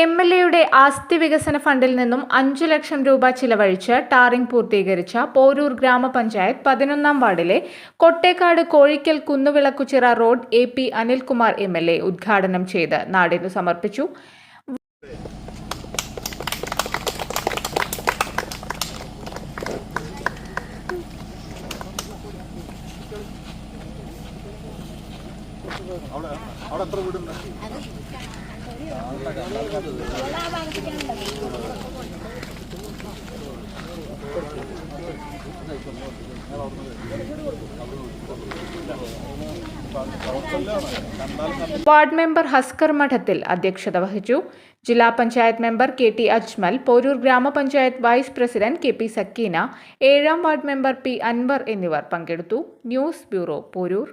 M L എയുടെ ആസ്തി വികസന ഫണ്ടിൽ നിന്നും അഞ്ചു ലക്ഷം രൂപ ചിലവഴിച്ച് ടാറിംഗ് പൂർത്തീകരിച്ച പോരൂർ ഗ്രാമപഞ്ചായത്ത് പതിനൊന്നാം വാർഡിലെ Kottekkad Kozhikkal Kunnuvilakkuchira road A P Anilkumar M L A ഉദ്ഘാടനം ചെയ്ത് നാടിനു സമർപ്പിച്ചു. വാർഡ് മെമ്പർ ഹസ്കർ മഠത്തിൽ അധ്യക്ഷത വഹിച്ചു. ജില്ലാ panchayat member K T Ajmal Porur ഗ്രാമപഞ്ചായത്ത് vice president K P Sakkeena ഏഴാം വാർഡ് മെമ്പർ പി അൻവർ എന്നിവർ പങ്കെടുത്തു. News bureau Porur.